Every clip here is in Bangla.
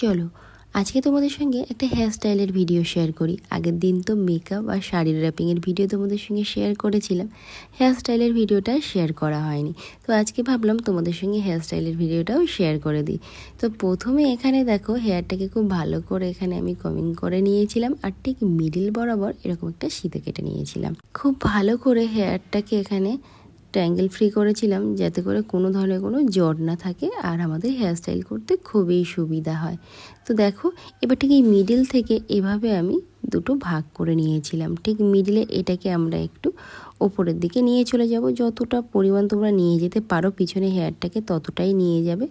চলো, আজকে তোমাদের সঙ্গে একটা হেয়ার স্টাইলের ভিডিও শেয়ার করি। আগের দিন তো মেকআপ আর শাড়ির র্যাপিংয়ের ভিডিও তোমাদের সঙ্গে শেয়ার করেছিলাম। হেয়ার স্টাইলের ভিডিওটা শেয়ার করা হয়নি। তো আজকে ভাবলাম তোমাদের সঙ্গে হেয়ার স্টাইলের ভিডিওটাও শেয়ার করে দিই। তো প্রথমে এখানে দেখো হেয়ারটাকে খুব ভালো করে এখানে আমি কমিং করে নিয়েছিলাম আর ঠিক মিডিল বরাবর এরকম একটা শীতে কেটে নিয়েছিলাম। খুব ভালো করে হেয়ারটাকে এখানে ট্যাঙ্গেল ফ্রি করেছিলাম, যাতে করে কোনো ধরনের কোনো জট না থাকে আর আমাদের হেয়ার স্টাইল করতে খুবই সুবিধা হয়। তো দেখো, এবার ঠিক এই মিডিল থেকে এভাবে আমি দুটো ভাগ করে নিয়েছিলাম। ঠিক মিডিলে এটাকে আমরা একটু ওপরের দিকে নিয়ে চলে যাব। যতটা পরিমাণ তোমরা নিয়ে যেতে পারো, পিছনে হেয়ারটাকে ততটাই নিয়ে যাবে।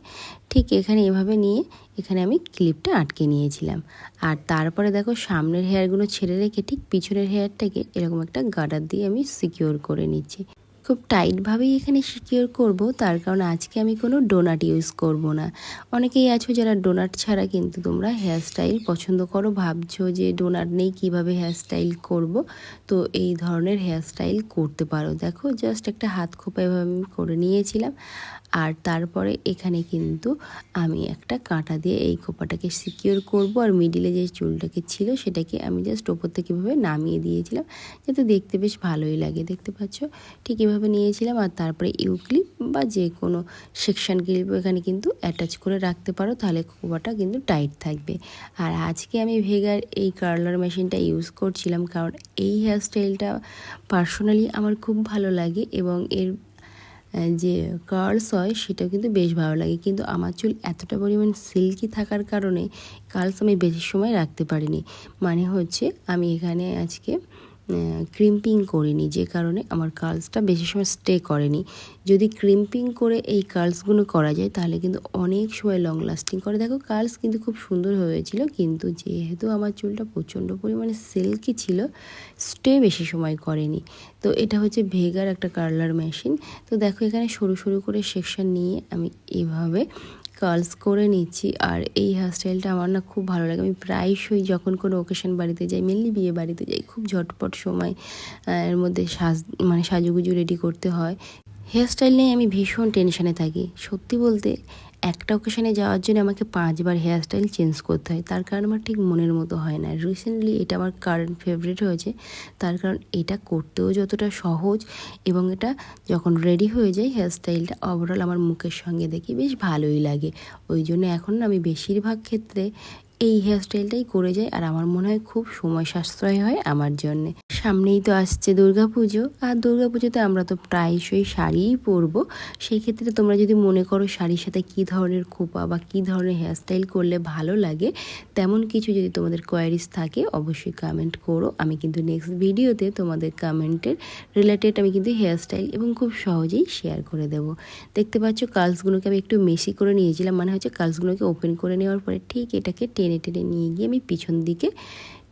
ঠিক এখানে এভাবে নিয়ে এখানে আমি ক্লিপটা আটকে নিয়েছিলাম। আর তারপরে দেখো, সামনের হেয়ারগুলো ছেড়ে রেখে ঠিক পিছনের হেয়ারটাকে এরকম একটা গার্ডার দিয়ে আমি সিকিওর করে নিচ্ছি। খুব টাইটভাবেই এখানে সিকিওর করব, তার কারণ আজকে আমি কোনো ডোনাট ইউজ করব না। অনেকেই আছো যারা ডোনাট ছাড়া কিন্তু তোমরা হেয়ার স্টাইল পছন্দ করো, ভাবছ যে ডোনাট নেই, কীভাবে হেয়ার স্টাইল করব? তো এই ধরনের হেয়ার স্টাইল করতে পারো। দেখো জাস্ট একটা হাত খোপা এভাবে আমি করে নিয়েছিলাম, আর তারপরে এখানে কিন্তু আমি একটা কাঁটা দিয়ে এই খোপাটাকে সিকিওর করব, আর মিডিলে যে চুলটাকে ছিল সেটাকে আমি জাস্ট ওপর থেকে এভাবে নামিয়ে দিয়েছিলাম, যাতে দেখতে বেশ ভালোই লাগে। দেখতে পাচ্ছ? ঠিক এভাবে নিয়েছিলাম আর তারপরে ইউ ক্লিপ বা যে কোনো সেকশন ক্লিপ এখানে কিন্তু অ্যাটাচ করে রাখতে পারো, তাহলে খোপাটা কিন্তু টাইট থাকবে। আর আজকে আমি ভেগার এই কার্লার মেশিনটা ইউজ করছিলাম কারণ এই হেয়ারস্টাইলটা পার্সোনালি আমার খুব ভালো লাগে এবং এর যে কার্লস হয় সেটাও কিন্তু বেশ ভালো লাগে। কিন্তু আমার চুল এতটা পরিমাণ সিল্কি থাকার কারণে কার্লস আমি বেশি সময় রাখতে পারিনি। মানে হচ্ছে আমি এখানে আজকে ক্রিম্পিং করিনি, যে কারণে আমার কার্লসটা বেশি সময় স্টে করেনি। যদি ক্রিম্পিং করে এই কার্লসগুলো করা যায়, তাহলে কিন্তু অনেক সময় লং লাস্টিং করে। দেখো কার্লস কিন্তু খুব সুন্দর হয়েছিল, কিন্তু যেহেতু আমার চুলটা প্রচণ্ড পরিমাণে সিল্কি ছিল স্টে বেশি সময় করেনি। তো এটা হচ্ছে ভেগার একটা কার্লার মেশিন তো দেখো, এখানে সরু সরু করে সেকশন নিয়ে আমি এভাবে কার্লস করে নিচ্ছি আর এই হেয়ারস্টাইলটা আমার না খুব ভালো লাগে। আমি প্রায়শই যখন কোনো ওকেশন বাড়িতে যাই মেনলি বিয়ে বাড়িতে যাই, খুব ঝটপট সময় এর মধ্যে সাজ মানে সাজুগুজু রেডি করতে হয়। হেয়ারস্টাইল নিয়ে আমি ভীষণ টেনশানে থাকি। সত্যি বলতে একটা ওকেশনে যাওয়ার জন্য আমাকে পাঁচবার হেয়ারস্টাইল চেঞ্জ করতে হয়। তার কারণ আমার ঠিক মনের মতো হয় না। রিসেন্টলি এটা আমার কারেন্ট ফেভারিট হয়েছে। তার কারণ এটা করতেও যতটা সহজ এবং এটা যখন রেডি হয়ে যায় হেয়ারস্টাইলটা ওভারঅল আমার মুখের সঙ্গে দেখি বেশ ভালোই লাগে। ওই জন্য এখন আমি বেশিরভাগ ক্ষেত্রে এই হেয়ারস্টাইলটাই করে যাই আর আমার মনে হয় খুব সময় সাশ্রয় হয় আমার জন্যে। সামনেই তো আসছে দুর্গা পুজো আর দুর্গা পুজোতে আমরা তো প্রায়শই শাড়িই পরবো। সেই ক্ষেত্রে তোমরা যদি মনে করো শাড়ির সাথে কী ধরনের খোপা বা কী ধরনের হেয়ারস্টাইল করলে ভালো লাগে, তেমন কিছু যদি তোমাদের কোয়ারিজ থাকে অবশ্যই কমেন্ট করো। আমি কিন্তু নেক্সট ভিডিওতে তোমাদের কমেন্টের রিলেটেড আমি কিন্তু হেয়ারস্টাইল এবং খুব সহজেই শেয়ার করে দেব। দেখতে পাচ্ছ কার্লসগুলোকে আমি একটু মেশি করে নিয়েছিলাম মানে হচ্ছে কার্লসগুলোকে ওপেন করে নেওয়ার পরে ঠিক এটাকে টেনে টেনে টেনে নিয়ে গিয়ে আমি পিছন দিকে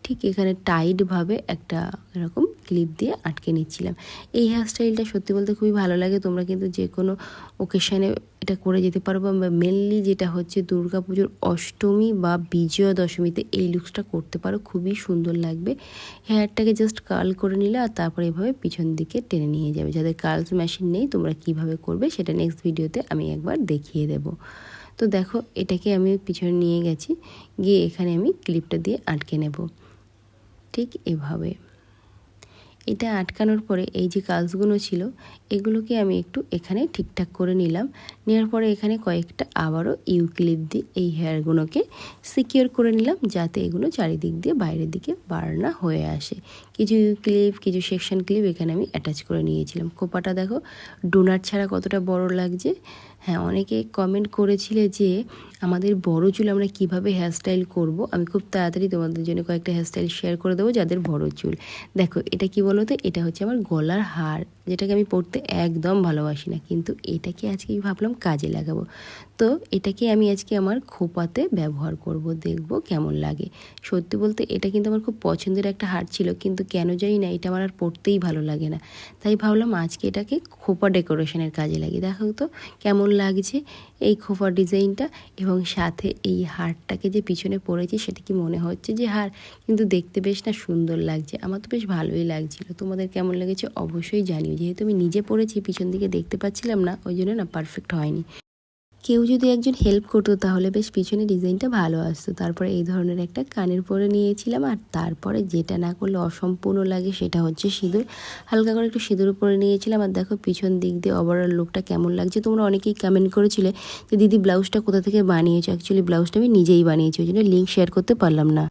ঠিক এখানে টাইটভাবে একটা এরকম ক্লিপ দিয়ে আটকে নিচ্ছিলাম। এই হেয়ারস্টাইলটা সত্যি বলতে খুবই ভালো লাগে। তোমরা কিন্তু যে কোনো ওকেশানে এটা করে যেতে পারো বা মেনলি যেটা হচ্ছে পুজোর অষ্টমী বা বিজয়া দশমীতে এই লুকসটা করতে পারো। খুবই সুন্দর লাগবে। হেয়ারটাকে জাস্ট কার্ল করে নিলে আর তারপরে এভাবে পিছন দিকে টেনে নিয়ে যাবে। যাদের কার্লস মেশিন নেই, তোমরা কীভাবে করবে সেটা নেক্সট ভিডিওতে আমি একবার দেখিয়ে দেবো। তো দেখো, এটাকে আমি পিছনে নিয়ে গেছি। গিয়ে এখানে আমি ক্লিপটা দিয়ে আটকে নেব। ঠিক এভাবে। এটা আটকানোর পরে এই যে কাজগুলো ছিল, এগুলোকে আমি একটু এখানে ঠিকঠাক করে নিলাম। নেওয়ার পরে এখানে কয়েকটা আবারও ইউ ক্লিপ দিয়ে এই হেয়ারগুলোকে সিকিওর করে নিলাম, যাতে এগুলো চারিদিক দিয়ে বাইরের দিকে বাড়না হয়ে আসে। কিছু ক্লিপ কিছু সেকশন ক্লিপ এখানে আমি অ্যাটাচ করে নিয়েছিলাম। কোপাটা দেখো ডোনার ছাড়া কতটা বড় লাগছে। হ্যাঁ অনেকে কমেন্ট করেছিলে যে আমাদের বড় চুল আমরা কীভাবে হেয়ারস্টাইল করব? আমি খুব তাড়াতাড়ি তোমাদের জন্য কয়েকটা হেয়ারস্টাইল শেয়ার করে দেবো যাদের বড় চুল। দেখো, এটা কি বলো তো, এটা হচ্ছে আমার গলার হার, যেটাকে আমি পরতে একদম ভালোবাসি না। কিন্তু এটাকে আজকে ভাবলাম কাজে লাগাবো। তো এটাকে আমি আজকে আমার খোপাতে ব্যবহার করব, দেখব কেমন লাগে। সত্যি বলতে এটা কিন্তু আমার খুব পছন্দের একটা হার ছিল, কিন্তু কেন জানি না এটা আমার আর পড়তেই ভালো লাগে না। তাই ভাবলাম আজকে এটাকে খোপা ডেকোরেশনের কাজে লাগে দেখো তো কেমন লাগছে এই খোপা ডিজাইনটা এবং সাথে এই হারটাকে যে পিছনে পড়েছে সেটা কি মনে হচ্ছে যে হার? কিন্তু দেখতে বেশ না সুন্দর লাগছে, আমার তো বেশ ভালোই লাগছিল তোমাদের কেমন লেগেছে অবশ্যই জানিও। যেহেতু আমি নিজে পড়েছি, পিছন দিকে দেখতে পাচ্ছিলাম না, ওই জন্য না পারফেক্ট হয়নি। কেউ যদি একজন হেল্প করতো, তাহলে বেশ পিছনে ডিজাইনটা ভালো আসতো। তারপরে এই ধরনের একটা কানের পরে নিয়েছিলাম, আর তারপরে যেটা না করলে অসম্পূর্ণ লাগে, সেটা হচ্ছে সিঁদুর। হালকা করে একটু সিঁদুর উপরে নিয়েছিলাম, আর দেখো পিছন দিক দিয়ে ওভারঅল লুকটা কেমন লাগছে। তোমরা অনেকেই কমেন্ট করেছিলে যে, দিদি ব্লাউজটা কোথা থেকে বানিয়েছো? অ্যাকচুয়ালি ব্লাউজটা আমি নিজেই বানিয়েছি, ওই জন্য লিঙ্ক শেয়ার করতে পারলাম না।